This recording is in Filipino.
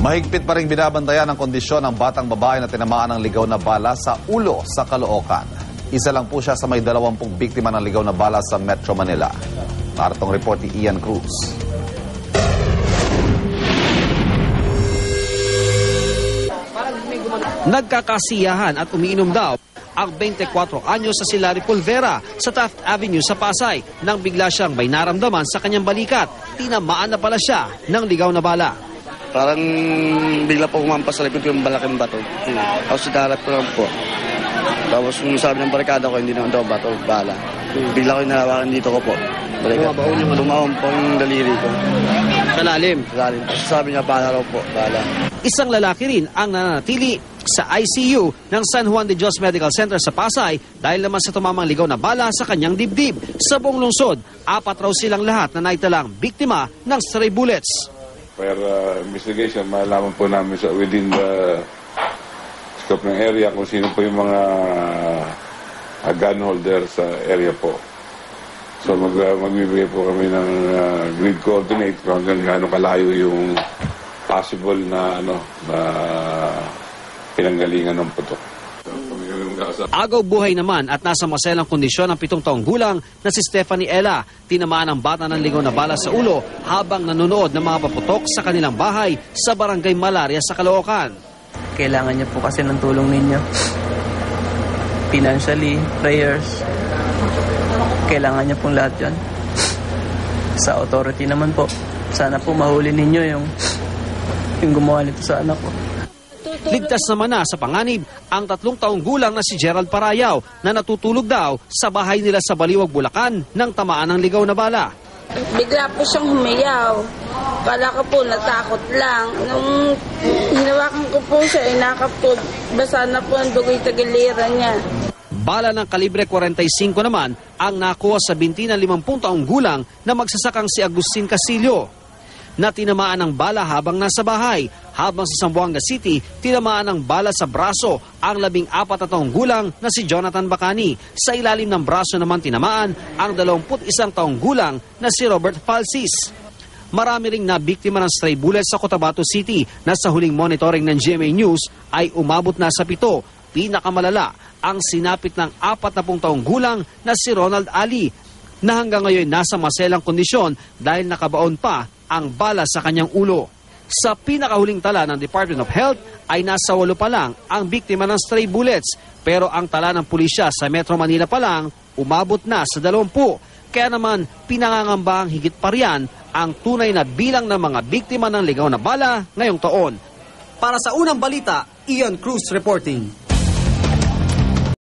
Mahigpit pa rin binabantayan ang kondisyon ng batang babae na tinamaan ng ligaw na bala sa ulo sa Caloocan. Isa lang po siya sa may dalawampung biktima ng ligaw na bala sa Metro Manila. Nartong report ni Ian Cruz. Nagkakasiyahan at umiinom daw ang 24 anyos sa Silari Polvera sa Taft Avenue sa Pasay nang bigla siyang may naramdaman sa kanyang balikat. Tinamaan na pala siya ng ligaw na bala. Parang bigla po kumampas sa likod ko yung malaking bato. Tapos sigarat ko lang po. Tapos yung sabi ng barkada ko, hindi naman daw bato, bala. Bigla ko yung nalawakan dito ko po. Balikat. Bumabaon yung ano? Bumaon po yung daliri ko. Sa lalim. Lalim. Tapos sabi niya, bala raw po, bala. Isang lalaki rin ang nananatili sa ICU ng San Juan de Dios Medical Center sa Pasay dahil naman sa tumamang ligaw na bala sa kanyang dibdib. Sa buong lungsod, apat raw silang lahat na naitalang biktima ng stray bullets. Per uh, investigation, malaman po namin sa within the scope ng area kung sino po yung mga uh, gun holder sa area po. So mag, uh, magbibigay po kami ng uh, grid coordinate kung hanggang gaano kalayo yung possible na ano na pinanggalingan ng putok. Agaw buhay naman at nasa maselang kondisyon ang pitong taong gulang na si Stephanie Ella. Tinamaan ng bata ng ligaw na bala sa ulo habang nanonood ng mga paputok sa kanilang bahay sa barangay Malaria sa Caloocan. Kailangan niya po kasi ng tulong ninyo. Financially, prayers. Kailangan niya pong lahat yan. Sa authority naman po. Sana po mahuli ninyo yung yung gumawa nito sa anak ko. Ligtas naman na sa panganib ang tatlong taong gulang na si Gerald Parayaw na natutulog daw sa bahay nila sa Baliwag, Bulacan nang tamaan ng ligaw na bala. Bigla po siyang humiyaw. Kala ko po natakot lang. Nung hinawakan ko po siya, inakap ko, basa na po ang dugoy sa gilira niya. Bala ng kalibre 45 naman ang nakuha sa binti ng 50 taong gulang na magsasakang si Agustin Casillo na tinamaan ng bala habang nasa bahay. Habang sa Zamboanga City, tinamaan ng bala sa braso ang labing apat na taong gulang na si Jonathan Bacani. Sa ilalim ng braso naman tinamaan ang 21 taong gulang na si Robert Falsis. Marami ring nabiktima ng stray bullets sa Cotabato City na sa huling monitoring ng GMA News ay umabot na sa pito. Pinakamalala ang sinapit ng 40 taong gulang na si Ronald Ali na hanggang ngayon nasa maselang kondisyon dahil nakabaon pa ang bala sa kanyang ulo. Sa pinakahuling tala ng Department of Health ay nasa walo pa lang ang biktima ng stray bullets pero ang tala ng pulisya sa Metro Manila pa lang umabot na sa 20. Kaya naman pinangangamba ang higit pa riyan ang tunay na bilang ng mga biktima ng ligaw na bala ngayong taon. Para sa unang balita, Ian Cruz reporting.